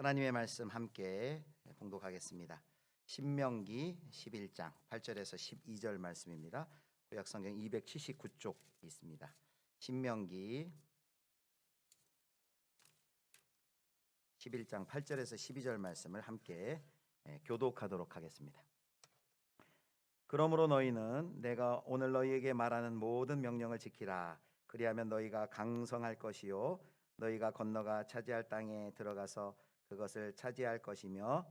하나님의 말씀 함께 봉독하겠습니다. 신명기 11장 8절에서 12절 말씀입니다. 구약 성경 279쪽 있습니다. 신명기 11장 8절에서 12절 말씀을 함께 예, 교독하도록 하겠습니다. 그러므로 너희는 내가 오늘 너희에게 말하는 모든 명령을 지키라. 그리하면 너희가 강성할 것이요 너희가 건너가 차지할 땅에 들어가서 그것을 차지할 것이며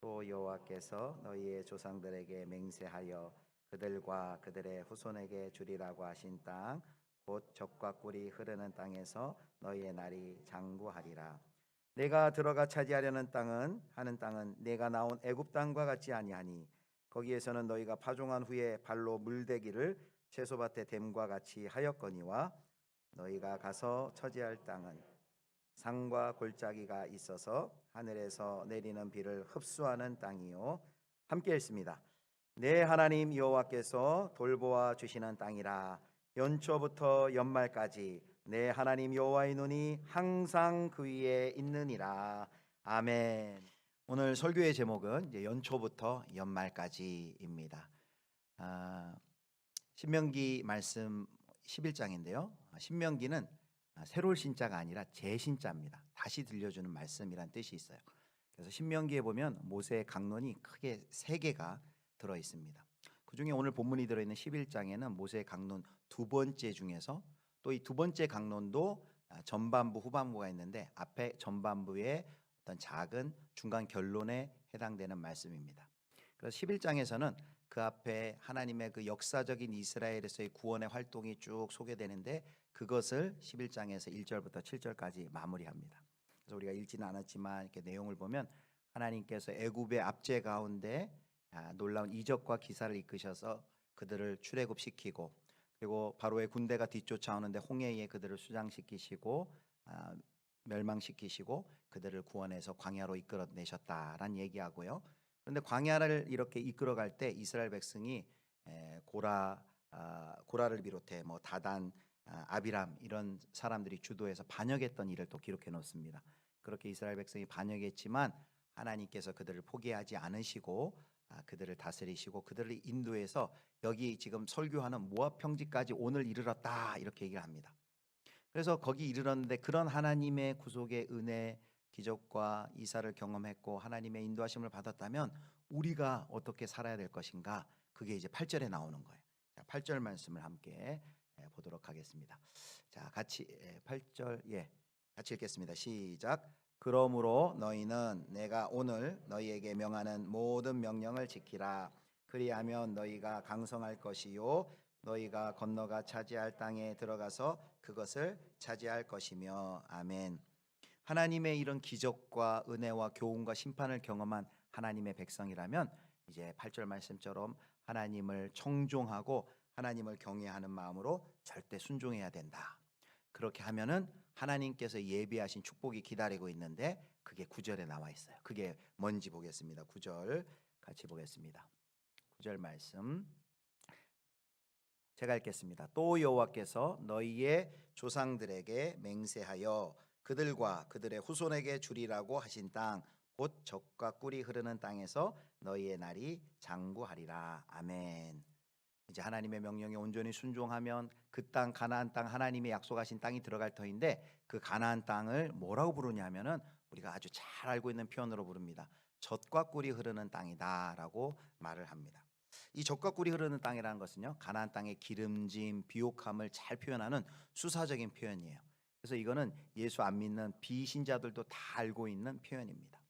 또 여호와께서 너희의 조상들에게 맹세하여 그들과 그들의 후손에게 주리라고 하신 땅 곧 적과 꿀이 흐르는 땅에서 너희의 날이 장구하리라. 내가 들어가 차지하려는 땅은 하는 땅은 내가 나온 애굽 땅과 같지 아니하니 거기에서는 너희가 파종한 후에 발로 물대기를 채소밭에 댐과 같이 하였거니와 너희가 가서 처지할 땅은 상과 골짜기가 있어서 하늘에서 내리는 비를 흡수하는 땅이요 함께 읽습니다. 내 하나님 여호와께서 돌보아 주시는 땅이라 연초부터 연말까지 내 하나님 여호와의 눈이 항상 그 위에 있느니라 아멘. 오늘 설교의 제목은 이제 연초부터 연말까지입니다. 아, 신명기 말씀 11장인데요. 신명기는 아, 새로울 신자가 아니라 재신자입니다. 다시 들려주는 말씀이란 뜻이 있어요. 그래서 신명기에 보면 모세의 강론이 크게 세 개가 들어 있습니다. 그 중에 오늘 본문이 들어 있는 11장에는 모세의 강론 두 번째 중에서 또 이 두 번째 강론도 아, 전반부 후반부가 있는데 앞에 전반부에 어떤 작은 중간 결론에 해당되는 말씀입니다. 그래서 11장에서는 그 앞에 하나님의 그 역사적인 이스라엘에서의 구원의 활동이 쭉 소개되는데 그것을 11장에서 1절부터 7절까지 마무리합니다. 그래서 우리가 읽지는 않았지만 이렇게 내용을 보면 하나님께서 애굽의 압제 가운데 아, 놀라운 이적과 기사를 이끄셔서 그들을 출애굽시키고 그리고 바로의 군대가 뒤쫓아오는데 홍해에 그들을 수장시키시고 아, 멸망시키시고 그들을 구원해서 광야로 이끌어내셨다라는 얘기하고요. 그런데 광야를 이렇게 이끌어갈 때 이스라엘 백성이 에, 고라 아, 고라를 비롯해 뭐 다단 아, 아비람 이런 사람들이 주도해서 반역했던 일을 또 기록해 놓습니다. 그렇게 이스라엘 백성이 반역했지만 하나님께서 그들을 포기하지 않으시고 아, 그들을 다스리시고 그들을 인도해서 여기 지금 설교하는 모압 평지까지 오늘 이르렀다 이렇게 얘기를 합니다. 그래서 거기 이르렀는데 그런 하나님의 구속의 은혜 기적과 이사를 경험했고 하나님의 인도하심을 받았다면 우리가 어떻게 살아야 될 것인가 그게 이제 8절에 나오는 거예요. 자, 8절 말씀을 함께 예, 보도록 하겠습니다. 자, 같이 예, 8절 예. 같이 읽겠습니다. 시작. 그러므로 너희는 내가 오늘 너희에게 명하는 모든 명령을 지키라. 그리하면 너희가 강성할 것이요 너희가 건너가 차지할 땅에 들어가서 그것을 차지할 것이며 아멘. 하나님의 이런 기적과 은혜와 교훈과 심판을 경험한 하나님의 백성이라면 이제 8절 말씀처럼 하나님을 청종하고 하나님을 경외하는 마음으로 절대 순종해야 된다. 그렇게 하면은 하나님께서 예비하신 축복이 기다리고 있는데 그게 9절에 나와 있어요. 그게 뭔지 보겠습니다. 9절 같이 보겠습니다. 9절 말씀 제가 읽겠습니다. 또 여호와께서 너희의 조상들에게 맹세하여 그들과 그들의 후손에게 주리라고 하신 땅 곧 적과 꿀이 흐르는 땅에서 너희의 날이 장구하리라. 아멘. 이제 하나님의 명령에 온전히 순종하면 그 땅 가나안 땅 하나님의 약속하신 땅이 들어갈 터인데 그 가나안 땅을 뭐라고 부르냐면은 우리가 아주 잘 알고 있는 표현으로 부릅니다. 젖과 꿀이 흐르는 땅이다라고 말을 합니다. 이 젖과 꿀이 흐르는 땅이라는 것은요 가나안 땅의 기름짐, 비옥함을 잘 표현하는 수사적인 표현이에요. 그래서 이거는 예수 안 믿는 비신자들도 다 알고 있는 표현입니다.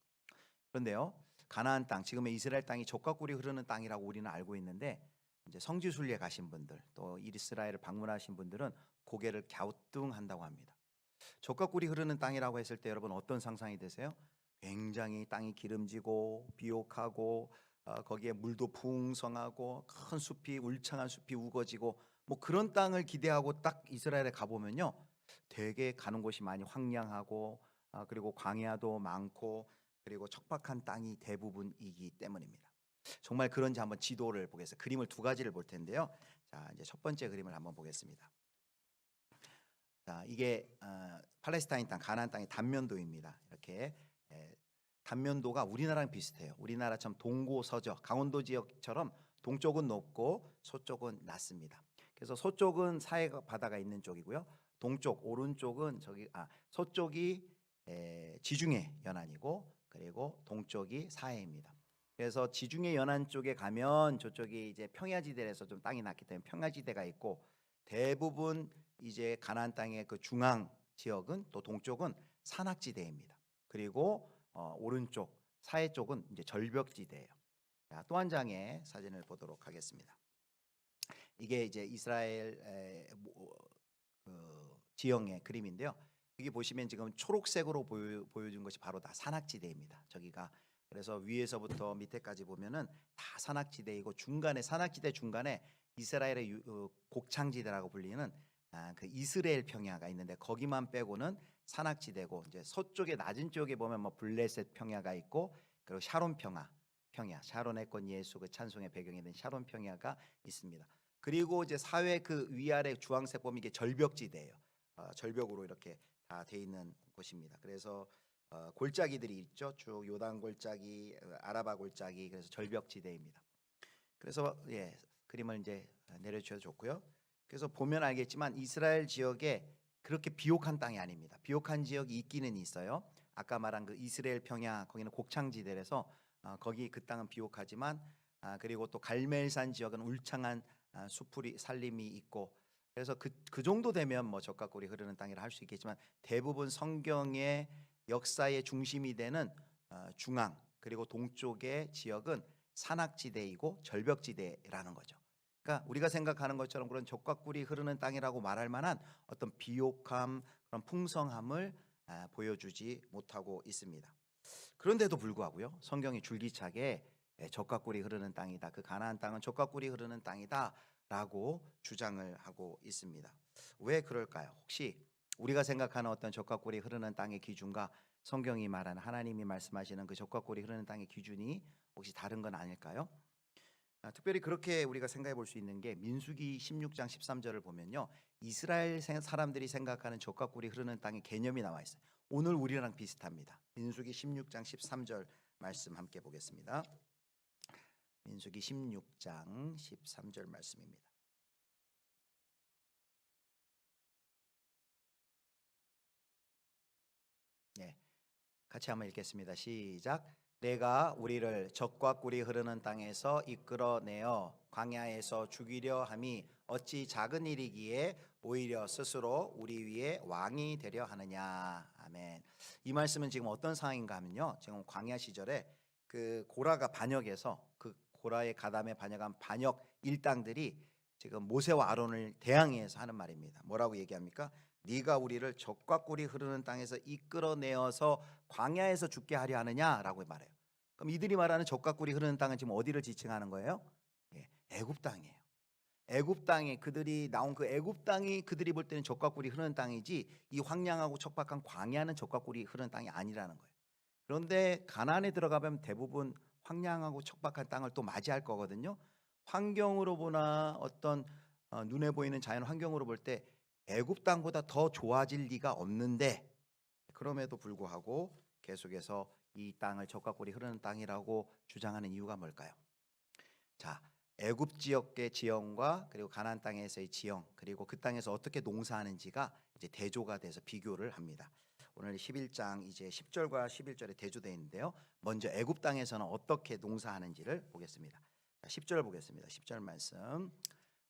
그런데요 가나안 땅 지금의 이스라엘 땅이 젖과 꿀이 흐르는 땅이라고 우리는 알고 있는데 이제 성지 순례 가신 분들 또 이스라엘을 방문하신 분들은 고개를 갸우뚱한다고 합니다. 젖과 꿀이 흐르는 땅이라고 했을 때 여러분 어떤 상상이 되세요? 굉장히 땅이 기름지고 비옥하고 어, 거기에 물도 풍성하고 큰 숲이 울창한 숲이 우거지고 뭐 그런 땅을 기대하고 딱 이스라엘에 가보면요 되게 가는 곳이 많이 황량하고 아, 그리고 광야도 많고 그리고 척박한 땅이 대부분이기 때문입니다. 정말 그런지 한번 지도를 보겠습니다. 그림을 두 가지를 볼 텐데요. 자 이제 첫 번째 그림을 한번 보겠습니다. 자 이게 어, 팔레스타인 땅 가나안 땅의 단면도입니다. 이렇게 에, 단면도가 우리나라랑 비슷해요. 우리나라처럼 동고 서저 강원도 지역처럼 동쪽은 높고 서쪽은 낮습니다. 그래서 서쪽은 사해 바다가 있는 쪽이고요. 동쪽 오른쪽은 저기 아 서쪽이 에, 지중해 연안이고 그리고 동쪽이 사해입니다. 그래서 지중해 연안 쪽에 가면 저쪽이 이제 평야지대에서 좀 땅이 낮기 때문에 평야지대가 있고 대부분 이제 가나안 땅의 그 중앙 지역은 또 동쪽은 산악지대입니다. 그리고 어, 오른쪽 사해 쪽은 이제 절벽지대예요. 자, 또한 장의 사진을 보도록 하겠습니다. 이게 이제 이스라엘 에, 뭐, 그 지형의 그림인데요. 여기 보시면 지금 초록색으로 보여, 보여준 것이 바로 다 산악지대입니다. 저기가 그래서 위에서부터 밑에까지 보면은 다 산악지대이고 중간에 산악지대 중간에 이스라엘의 유- 어, 곡창지대라고 불리는 아, 그 이스라엘 평야가 있는데 거기만 빼고는 산악지대고 이제 서쪽에 낮은 쪽에 보면 뭐 블레셋 평야가 있고 그리고 샤론 평야 평야 샤론 의 권 예수 그 찬송의 배경이 된 샤론 평야가 있습니다. 그리고 이제 사회 그 위아래 주황색 보면 이게 절벽지대예요. 어, 절벽으로 이렇게 다 돼 있는 곳입니다. 그래서 어, 골짜기들이 있죠. 쭉 요단 골짜기, 어, 아라바 골짜기, 그래서 절벽 지대입니다. 그래서 예 그림을 이제 내려주셔도 좋고요. 그래서 보면 알겠지만 이스라엘 지역에 그렇게 비옥한 땅이 아닙니다. 비옥한 지역이 있기는 있어요. 아까 말한 그 이스라엘 평야 거기는 곡창지대라서 어, 거기 그 땅은 비옥하지만 아, 그리고 또 갈멜산 지역은 울창한 아, 수풀이 산림이 있고 그래서 그, 그 정도 되면 뭐 적과꿀이 흐르는 땅이라 할 수 있겠지만 대부분 성경의 역사의 중심이 되는 어, 중앙 그리고 동쪽의 지역은 산악지대이고 절벽지대라는 거죠. 그러니까 우리가 생각하는 것처럼 그런 적과 꿀이 흐르는 땅이라고 말할 만한 어떤 비옥함 그런 풍성함을 아, 보여주지 못하고 있습니다. 그런데도 불구하고요 성경이 줄기차게 예, 적과 꿀이 흐르는 땅이다 그 가나안 땅은 적과 꿀이 흐르는 땅이다라고 주장을 하고 있습니다. 왜 그럴까요? 혹시 우리가 생각하는 어떤 적과꿀이 흐르는 땅의 기준과 성경이 말하는 하나님이 말씀하시는 그 적과꿀이 흐르는 땅의 기준이 혹시 다른 건 아닐까요? 아, 특별히 그렇게 우리가 생각해 볼 수 있는 게 민수기 16장 13절을 보면요. 이스라엘 생- 사람들이 생각하는 적과 꿀이 흐르는 땅의 개념이 나와 있어요. 오늘 우리랑 비슷합니다. 민수기 16장 13절 말씀 함께 보겠습니다. 민수기 16장 13절 말씀입니다. 네. 같이 한번 읽겠습니다. 시작. 내가 우리를 적과 꿀이 흐르는 땅에서 이끌어내어 광야에서 죽이려 함이 어찌 작은 일이기에 오히려 스스로 우리 위에 왕이 되려 하느냐. 아멘. 이 말씀은 지금 어떤 상황인가 하면요. 지금 광야 시절에 그 고라가 반역해서 그 고라의 가담에 반역한 반역 일당들이 지금 모세와 아론을 대항해서 하는 말입니다. 뭐라고 얘기합니까? 네가 우리를 적과 꿀이 흐르는 땅에서 이끌어내어서 광야에서 죽게 하려 하느냐라고 말해요. 그럼 이들이 말하는 적과 꿀이 흐르는 땅은 지금 어디를 지칭하는 거예요? 예, 애굽 땅이에요. 애굽 땅에 그들이 나온 그 애굽 땅이 그들이 볼 때는 적과 꿀이 흐르는 땅이지 이 황량하고 척박한 광야는 적과 꿀이 흐르는 땅이 아니라는 거예요. 그런데 가나안에 들어가면 대부분 황량하고 척박한 땅을 또 맞이할 거거든요. 환경으로 보나 어떤 어, 눈에 보이는 자연 환경으로 볼 때 애굽 땅보다 더 좋아질 리가 없는데 그럼에도 불구하고 계속해서 이 땅을 적과 꿀이 흐르는 땅이라고 주장하는 이유가 뭘까요? 자, 애굽 지역의 지형과 그리고 가나안 땅에서의 지형 그리고 그 땅에서 어떻게 농사하는지가 이제 대조가 돼서 비교를 합니다. 오늘 11장 이제 10절과 11절에 대조되어 있는데요. 먼저 애굽 땅에서는 어떻게 농사하는지를 보겠습니다. 자, 10절 보겠습니다. 10절 말씀.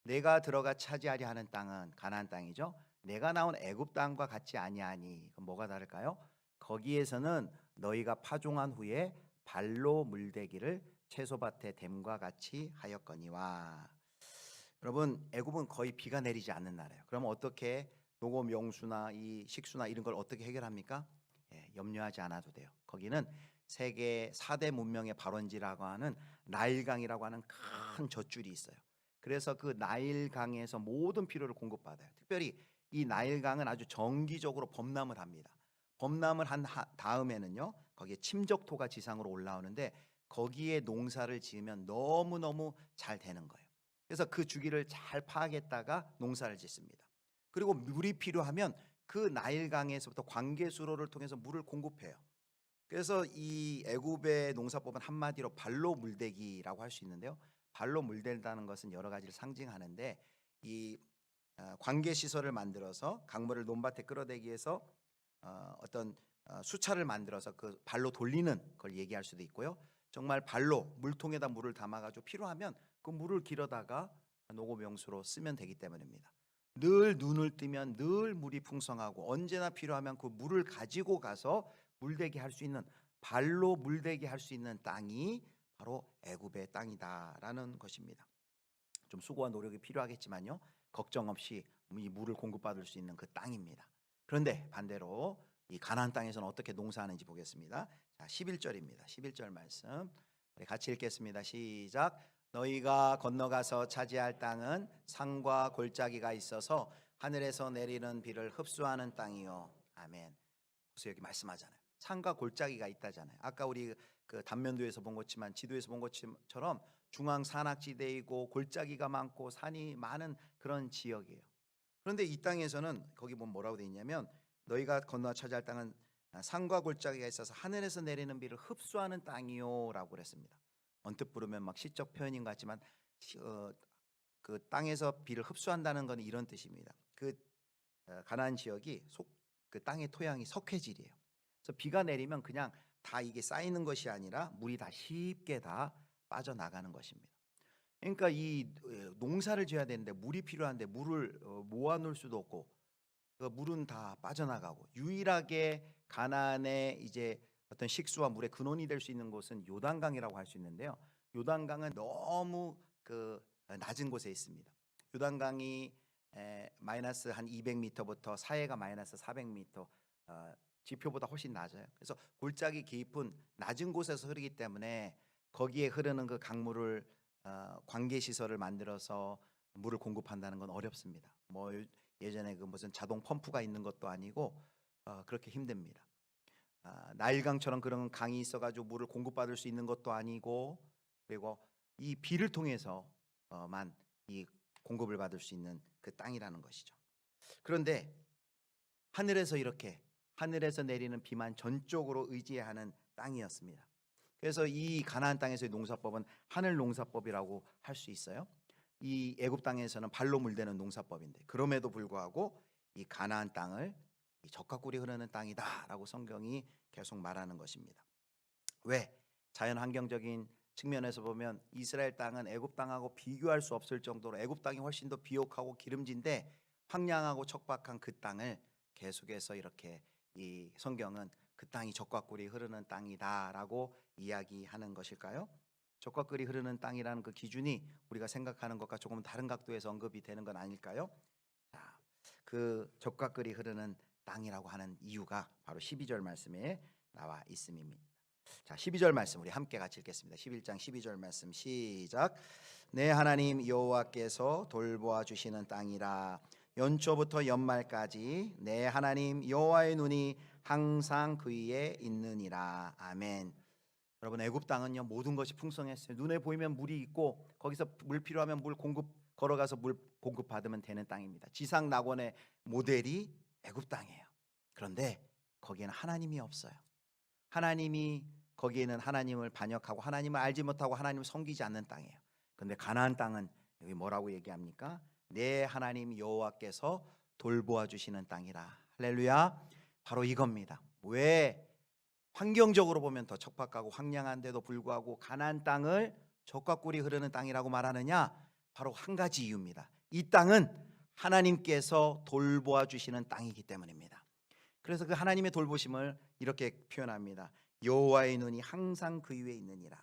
내가 들어가 차지하려 하는 땅은 가나안 땅이죠. 내가 나온 애굽 땅과 같지 아니하니 그럼 뭐가 다를까요? 거기에서는 너희가 파종한 후에 발로 물대기를 채소밭에 댐과 같이 하였거니와 여러분 애굽은 거의 비가 내리지 않는 나라예요. 그러면 어떻게 농업 용수나 이 식수나 이런 걸 어떻게 해결합니까? 예, 염려하지 않아도 돼요. 거기는 세계 4대 문명의 발원지라고 하는 나일강이라고 하는 큰 젖줄이 있어요. 그래서 그 나일강에서 모든 필요를 공급받아요. 특별히 이 나일강은 아주 정기적으로 범람을 합니다. 범람을 한 하- 다음에는요, 거기에 침적토가 지상으로 올라오는데 거기에 농사를 지으면 너무 너무 잘 되는 거예요. 그래서 그 주기를 잘 파악했다가 농사를 짓습니다. 그리고 물이 필요하면 그 나일강에서부터 관계수로를 통해서 물을 공급해요. 그래서 이 애굽의 농사법은 한마디로 발로 물대기라고 할 수 있는데요. 발로 물댄다는 것은 여러 가지를 상징하는데 이 어, 관계 시설을 만들어서 강물을 논밭에 끌어대기 위해서 어, 어떤 어, 수차를 만들어서 그 발로 돌리는 걸 얘기할 수도 있고요. 정말 발로 물통에다 물을 담아가지고 필요하면 그 물을 길어다가 농업용수로 쓰면 되기 때문입니다. 늘 눈을 뜨면 늘 물이 풍성하고 언제나 필요하면 그 물을 가지고 가서 물대기 할 수 있는 발로 물대기 할 수 있는 땅이 바로 애굽의 땅이다라는 것입니다. 좀 수고와 노력이 필요하겠지만요. 걱정 없이 이 물을 공급받을 수 있는 그 땅입니다. 그런데 반대로 이 가나안 땅에서는 어떻게 농사하는지 보겠습니다. 자, 11절입니다. 11절 말씀. 우리 같이 읽겠습니다. 시작. 너희가 건너가서 차지할 땅은 산과 골짜기가 있어서 하늘에서 내리는 비를 흡수하는 땅이요. 아멘. 그래서 여기 말씀하잖아요. 산과 골짜기가 있다잖아요. 아까 우리 그 단면도에서 본 것지만 지도에서 본 것처럼 중앙 산악지대이고 골짜기가 많고 산이 많은 그런 지역이에요. 그런데 이 땅에서는 거기 보면 뭐라고 돼 있냐면 너희가 건너 차지할 땅은 산과 골짜기가 있어서 하늘에서 내리는 비를 흡수하는 땅이요라고 그랬습니다. 언뜻 부르면 막 시적 표현인 것 같지만 어, 그 땅에서 비를 흡수한다는 것은 이런 뜻입니다. 그 어, 가나안 지역이 속 그 땅의 토양이 석회질이에요. 그래서 비가 내리면 그냥 다 이게 쌓이는 것이 아니라 물이 다 쉽게 다 빠져나가는 것입니다. 그러니까 이 어, 농사를 지어야 되는데 물이 필요한데 물을 어, 모아 놓을 수도 없고 그 물은 다 빠져나가고 유일하게 가나안의 이제 어떤 식수와 물의 근원이 될 수 있는 곳은 요단강이라고 할 수 있는데요. 요단강은 너무 그 낮은 곳에 있습니다. 요단강이 에, 마이너스 한 200m부터 사해가 마이너스 400m 어, 지표보다 훨씬 낮아요. 그래서 골짜기 깊은 낮은 곳에서 흐르기 때문에 거기에 흐르는 그 강물을 어, 관계 시설을 만들어서 물을 공급한다는 건 어렵습니다. 뭐 요- 예전에 그 무슨 자동 펌프가 있는 것도 아니고 어, 그렇게 힘듭니다. 아, 나일강처럼 그런 강이 있어가지고 물을 공급받을 수 있는 것도 아니고 그리고 이 비를 통해서만 이 공급을 받을 수 있는 그 땅이라는 것이죠. 그런데 하늘에서 이렇게 하늘에서 내리는 비만 전적으로 의지하는 땅이었습니다. 그래서 이 가나안 땅에서의 농사법은 하늘 농사법이라고 할 수 있어요. 이 애굽 땅에서는 발로 물대는 농사법인데 그럼에도 불구하고 이 가나안 땅을 이 적과 꿀이 흐르는 땅이다라고 성경이 계속 말하는 것입니다. 왜? 자연 환경적인 측면에서 보면 이스라엘 땅은 애굽 땅하고 비교할 수 없을 정도로 애굽 땅이 훨씬 더 비옥하고 기름진데 황량하고 척박한 그 땅을 계속해서 이렇게 이 성경은 그 땅이 적과 꿀이 흐르는 땅이다라고 이야기하는 것일까요? 적과 꿀이 흐르는 땅이라는 그 기준이 우리가 생각하는 것과 조금 다른 각도에서 언급이 되는 건 아닐까요? 자, 그 적과 꿀이 흐르는 땅이라고 하는 이유가 바로 12절 말씀에 나와 있음입니다. 자, 12절 말씀 우리 함께 같이 읽겠습니다. 11장 12절 말씀 시작. 내 하나님 여호와께서 돌보아 주시는 땅이라 연초부터 연말까지 내 하나님 여호와의 눈이 항상 그 위에 있느니라. 아멘. 여러분 애굽 땅은요 모든 것이 풍성했어요. 눈에 보이면 물이 있고 거기서 물 필요하면 물 공급 걸어가서 물 공급 받으면 되는 땅입니다. 지상 낙원의 모델이 애굽 땅이에요. 그런데 거기에는 하나님이 없어요. 하나님이 거기에는 하나님을 반역하고 하나님을 알지 못하고 하나님을 섬기지 않는 땅이에요. 그런데 가나안 땅은 여기 뭐라고 얘기합니까? 내 하나님 여호와께서 돌보아 주시는 땅이라. 할렐루야. 바로 이겁니다. 왜 환경적으로 보면 더 척박하고 황량한데도 불구하고 가나안 땅을 적과 꿀이 흐르는 땅이라고 말하느냐? 바로 한 가지 이유입니다. 이 땅은 하나님께서 돌보아 주시는 땅이기 때문입니다. 그래서 그 하나님의 돌보심을 이렇게 표현합니다. 여호와의 눈이 항상 그 위에 있느니라.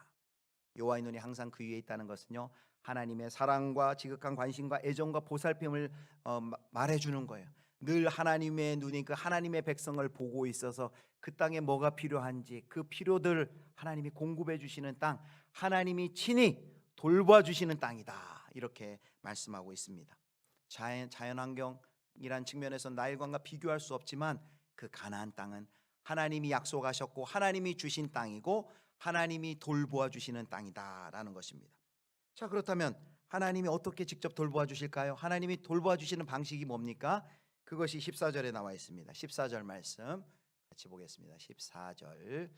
여호와의 눈이 항상 그 위에 있다는 것은요. 하나님의 사랑과 지극한 관심과 애정과 보살핌을 어, 마- 말해주는 거예요. 늘 하나님의 눈이 그 하나님의 백성을 보고 있어서 그 땅에 뭐가 필요한지 그 필요들 하나님이 공급해 주시는 땅, 하나님이 친히 돌봐 주시는 땅이다. 이렇게 말씀하고 있습니다. 자연 자연 환경이란 측면에서 나일강과 비교할 수 없지만 그 가나안 땅은 하나님이 약속하셨고 하나님이 주신 땅이고 하나님이 돌보아 주시는 땅이다라는 것입니다. 자 그렇다면 하나님이 어떻게 직접 돌보아 주실까요? 하나님이 돌보아 주시는 방식이 뭡니까? 그것이 14절에 나와 있습니다. 14절 말씀 같이 보겠습니다. 14절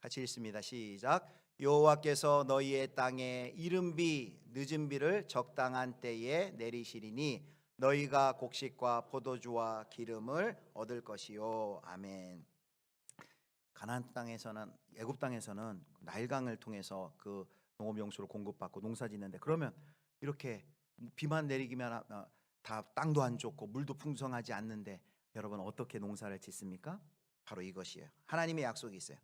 같이 읽습니다. 시작. 여호와께서 너희의 땅에 이른 비 늦은 비를 적당한 때에 내리시리니 너희가 곡식과 포도주와 기름을 얻을 것이요. 아멘. 가나안 땅에서는 애굽 땅에서는 나일강을 통해서 그 농업용수를 공급받고 농사 짓는데 그러면 이렇게 비만 내리기만 하- 다 땅도 안 좋고 물도 풍성하지 않는데 여러분 어떻게 농사를 짓습니까? 바로 이것이에요. 하나님의 약속이 있어요.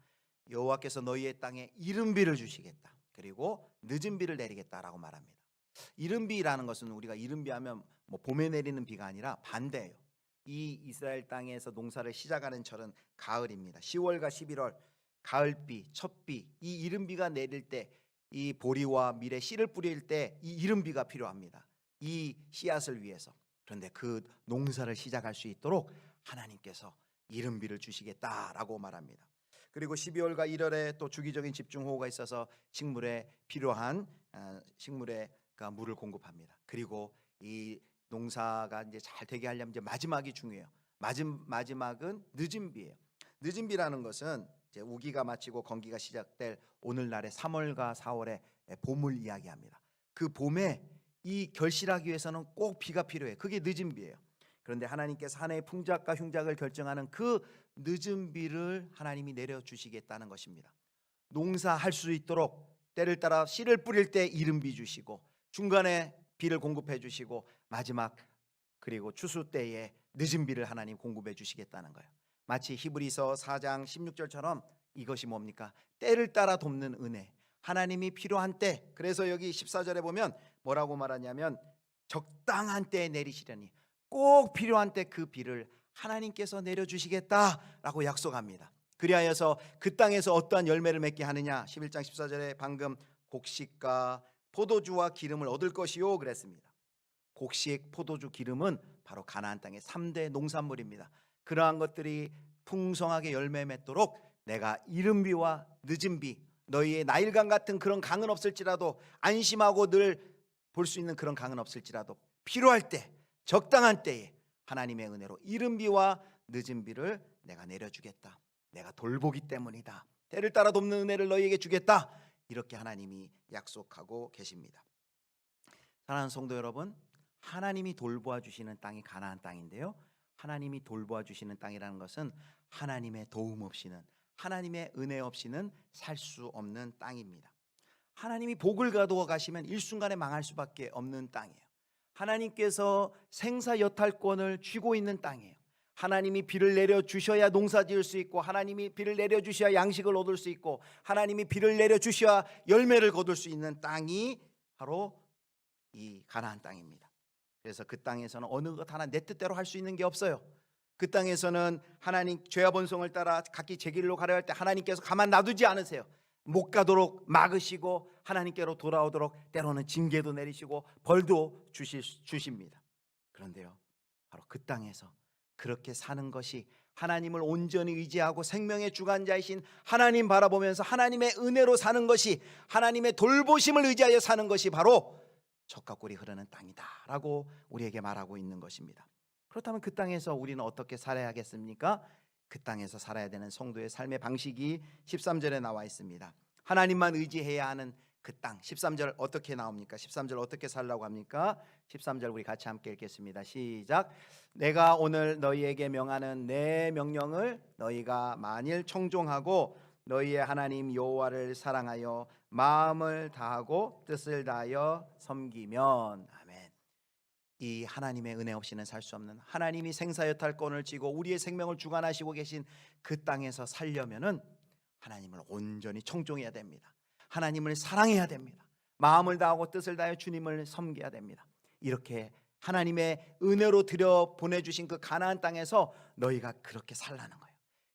여호와께서 너희의 땅에 이른 비를 주시겠다. 그리고 늦은 비를 내리겠다라고 말합니다. 이른 비라는 것은 우리가 이른 비 하면 뭐 봄에 내리는 비가 아니라 반대예요. 이 이스라엘 땅에서 농사를 시작하는 철은 가을입니다. 10월과 11월 가을비, 첫비, 이 이른 비가 내릴 때 이 보리와 밀에 씨를 뿌릴 때 이 이른 비가 필요합니다. 이 씨앗을 위해서. 그런데 그 농사를 시작할 수 있도록 하나님께서 이른 비를 주시겠다라고 말합니다. 그리고 12월과 1월에 또 주기적인 집중호우가 있어서 식물에 필요한 아, 식물에 그 물을 공급합니다. 그리고 이 농사가 이제 잘 되게 하려면 이제 마지막이 중요해요. 마지막 마지막은 늦은 비예요. 늦은 비라는 것은 이제 우기가 마치고 건기가 시작될 오늘날의 3월과 4월의 봄을 이야기합니다. 그 봄에 이 결실하기 위해서는 꼭 비가 필요해. 그게 늦은 비예요. 그런데 하나님께서 한 해의 풍작과 흉작을 결정하는 그 늦은 비를 하나님이 내려 주시겠다는 것입니다. 농사할 수 있도록 때를 따라 씨를 뿌릴 때 이른 비 주시고 중간에 비를 공급해 주시고 마지막 그리고 추수 때에 늦은 비를 하나님 공급해 주시겠다는 거예요. 마치 히브리서 4장 16절처럼 이것이 뭡니까? 때를 따라 돕는 은혜. 하나님이 필요한 때. 그래서 여기 14절에 보면 뭐라고 말하냐면 적당한 때에 내리시려니 꼭 필요한 때 그 비를 하나님께서 내려 주시겠다라고 약속합니다. 그리하여서 그 땅에서 어떠한 열매를 맺게 하느냐? 11장 14절에 방금 곡식과 포도주와 기름을 얻을 것이요 그랬습니다. 곡식, 포도주, 기름은 바로 가나안 땅의 3대 농산물입니다. 그러한 것들이 풍성하게 열매 맺도록 내가 이른 비와 늦은 비 너희의 나일강 같은 그런 강은 없을지라도 안심하고 늘 볼 수 있는 그런 강은 없을지라도 필요할 때 적당한 때에 하나님의 은혜로 이른 비와 늦은 비를 내가 내려주겠다. 내가 돌보기 때문이다. 때를 따라 돕는 은혜를 너희에게 주겠다. 이렇게 하나님이 약속하고 계십니다. 사랑하는 성도 여러분, 하나님이 돌보아 주시는 땅이 가나안 땅인데요. 하나님이 돌보아 주시는 땅이라는 것은 하나님의 도움 없이는 하나님의 은혜 없이는 살 수 없는 땅입니다. 하나님이 복을 가두어 가시면 일순간에 망할 수밖에 없는 땅이에요. 하나님께서 생사 여탈권을 쥐고 있는 땅이에요. 하나님이 비를 내려 주셔야 농사 지을 수 있고 하나님이 비를 내려 주셔야 양식을 얻을 수 있고 하나님이 비를 내려 주셔야 열매를 거둘 수 있는 땅이 바로 이 가나안 땅입니다. 그래서 그 땅에서는 어느 것 하나 내 뜻대로 할 수 있는 게 없어요. 그 땅에서는 하나님 죄와 번성을 따라 각기 제 길로 가려 할 때 하나님께서 가만 놔두지 않으세요. 못 가도록 막으시고 하나님께로 돌아오도록 때로는 징계도 내리시고 벌도 주실 주십니다. 그런데요. 바로 그 땅에서 그렇게 사는 것이 하나님을 온전히 의지하고 생명의 주관자이신 하나님 바라보면서 하나님의 은혜로 사는 것이 하나님의 돌보심을 의지하여 사는 것이 바로 적과 꿀이 흐르는 땅이다라고 우리에게 말하고 있는 것입니다. 그렇다면 그 땅에서 우리는 어떻게 살아야겠습니까? 그 땅에서 살아야 되는 성도의 삶의 방식이 13절에 나와 있습니다. 하나님만 의지해야 하는 그 땅. 13절 어떻게 나옵니까? 13절 어떻게 살라고 합니까? 13절 우리 같이 함께 읽겠습니다. 시작. 내가 오늘 너희에게 명하는 내 명령을 너희가 만일 청종하고 너희의 하나님 여호와를 사랑하여 마음을 다하고 뜻을 다하여 섬기면 아멘. 이 하나님의 은혜 없이는 살 수 없는 하나님이 생사여탈 권을 쥐고 우리의 생명을 주관하시고 계신 그 땅에서 살려면은 하나님을 온전히 청종해야 됩니다. 하나님을 사랑해야 됩니다. 마음을 다하고 뜻을 다하여 주님을 섬겨야 됩니다. 이렇게 하나님의 은혜로 들여 보내주신 그 가나안 땅에서 너희가 그렇게 살라는 거예요.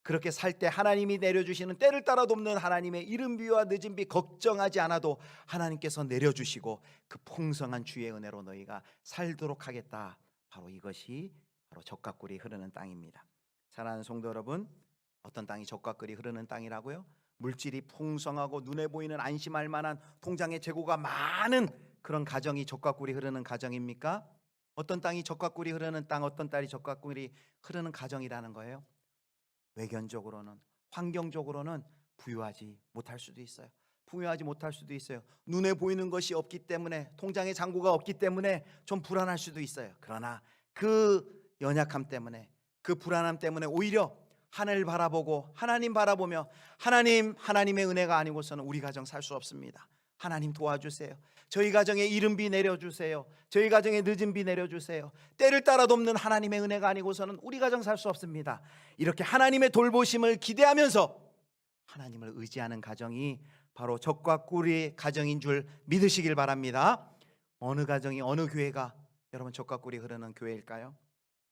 그렇게 살 때 하나님이 내려주시는 때를 따라 돕는 하나님의 이른 비와 늦은 비 걱정하지 않아도 하나님께서 내려주시고 그 풍성한 주의 은혜로 너희가 살도록 하겠다. 바로 이것이 바로 적과 꿀이 흐르는 땅입니다. 사랑하는 성도 여러분, 어떤 땅이 적과 꿀이 흐르는 땅이라고요? 물질이 풍성하고 눈에 보이는 안심할 만한 통장의 재고가 많은 그런 가정이 적과 꿀이 흐르는 가정입니까? 어떤 땅이 적과 꿀이 흐르는 땅, 어떤 딸이 적과 꿀이 흐르는 가정이라는 거예요. 외견적으로는 환경적으로는 부유하지 못할 수도 있어요. 부유하지 못할 수도 있어요. 눈에 보이는 것이 없기 때문에 통장에 잔고가 없기 때문에 좀 불안할 수도 있어요. 그러나 그 연약함 때문에 그 불안함 때문에 오히려 하늘 바라보고 하나님 바라보며 하나님 하나님의 은혜가 아니고서는 우리 가정 살 수 없습니다. 하나님 도와주세요. 저희 가정에 이른 비 내려주세요. 저희 가정에 늦은 비 내려주세요. 때를 따라 돕는 하나님의 은혜가 아니고서는 우리 가정 살 수 없습니다. 이렇게 하나님의 돌보심을 기대하면서 하나님을 의지하는 가정이 바로 적과 꿀의 가정인 줄 믿으시길 바랍니다. 어느 가정이 어느 교회가 여러분 적과 꿀이 흐르는 교회일까요?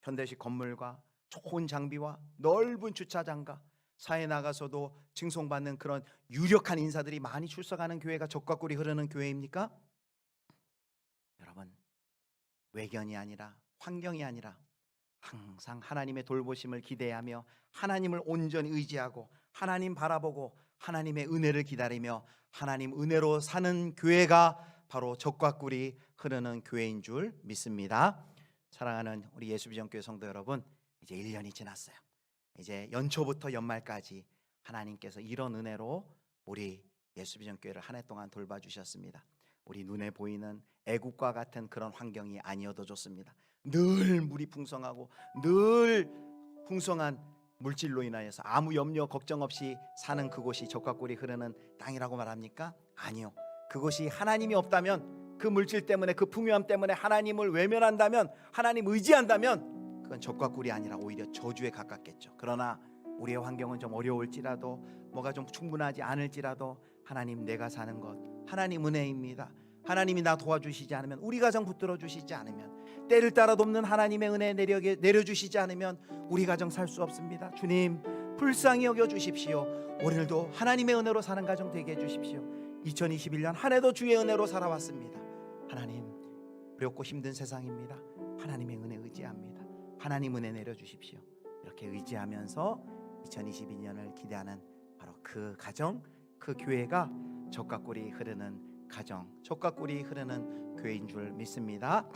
현대식 건물과 좋은 장비와 넓은 주차장과 사회 나가서도 칭송받는 그런 유력한 인사들이 많이 출석하는 교회가 적과 꿀이 흐르는 교회입니까? 여러분 외견이 아니라 환경이 아니라 항상 하나님의 돌보심을 기대하며 하나님을 온전히 의지하고 하나님 바라보고 하나님의 은혜를 기다리며 하나님 은혜로 사는 교회가 바로 적과 꿀이 흐르는 교회인 줄 믿습니다. 사랑하는 우리 예수비전교회 성도 여러분, 이제 1년이 지났어요. 이제 연초부터 연말까지 하나님께서 이런 은혜로 우리 예수비전교회를 한 해 동안 돌봐주셨습니다. 우리 눈에 보이는 애국과 같은 그런 환경이 아니어도 좋습니다. 늘 물이 풍성하고 늘 풍성한 물질로 인하여서 아무 염려 걱정 없이 사는 그곳이 적과 꿀이 흐르는 땅이라고 말합니까? 아니요. 그곳이 하나님이 없다면 그 물질 때문에 그 풍요함 때문에 하나님을 외면한다면 하나님 의지한다면 그건 적과 꿀이 아니라 오히려 저주에 가깝겠죠. 그러나 우리의 환경은 좀 어려울지라도 뭐가 좀 충분하지 않을지라도 하나님 내가 사는 것 하나님 은혜입니다. 하나님이 나 도와주시지 않으면 우리 가정 붙들어 주시지 않으면 때를 따라 돕는 하나님의 은혜 내려 내려주시지 않으면 우리 가정 살 수 없습니다. 주님 불쌍히 여겨 주십시오. 오늘도 하나님의 은혜로 사는 가정 되게 해 주십시오. 2021년 한 해도 주의 은혜로 살아왔습니다. 하나님 어렵고 힘든 세상입니다. 하나님의 은혜 의지합니다. 하나님 은혜 내려 주십시오. 이렇게 의지하면서 2022년을 기대하는 바로 그 가정, 그 교회가 적과 꿀이 흐르는 가정, 적과 꿀이 흐르는 교회인 줄 믿습니다.